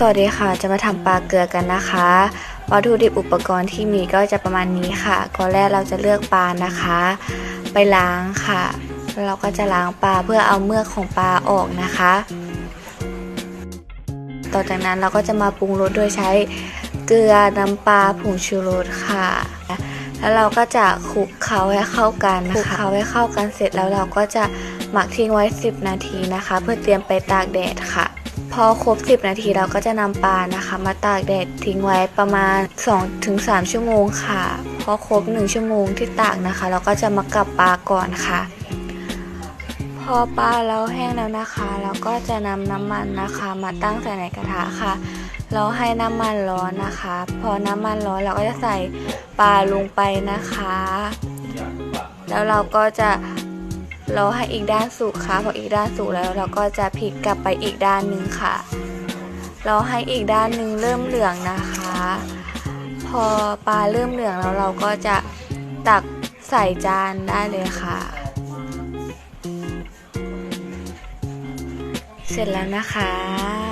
สวัสดีค่ะ จะมาทำปลาเกลือกันนะคะ วัตถุดิบอุปกรณ์ที่มีก็จะประมาณนี้ค่ะก่อนแรกเราจะเลือกปลานะคะ ไปล้างค่ะแล้วเราก็จะล้างปลาเพื่อเอาเมือกของปลาออกนะคะ ต่อจากนั้นเราก็จะมาปรุงรสโดยใช้เกลือน้ำปลาผงชูรสค่ะ แล้วเราก็จะคลุกเคล้าให้เข้ากันนะคะคลุกเคล้าให้เข้ากันเสร็จแล้วเราก็จะหมักทิ้งไว้ 10 นาทีนะคะ เพื่อเตรียมไปตากแดดค่ะ พอครบ 10 นาทีเราก็จะนำปลานะคะ มาตากแดดทิ้งไว้ประมาณ 2-3 ชั่วโมงค่ะ พอครบ 1 ชั่วโมงที่ตากนะคะ เราก็จะมากลับปลาก่อนค่ะ พอปลาเราแห้งแล้วนะคะ เราก็จะนำน้ำมันนะคะ มาตั้งใส่ในกระทะค่ะ เราให้น้ำมันร้อนนะคะ พอน้ำมันร้อนเราก็จะใส่ปลาลงไปนะคะ แล้วเราก็จะ รอให้อีกด้านสุกค่ะพออีกด้านสุกแล้วเราก็จะพลิกกลับไปอีกด้านหนึ่งค่ะเราให้อีกด้านหนึ่งเริ่มเหลืองนะคะ พอปลาเริ่มเหลืองแล้วเราก็จะตักใส่จานได้เลยค่ะ เสร็จแล้วนะคะ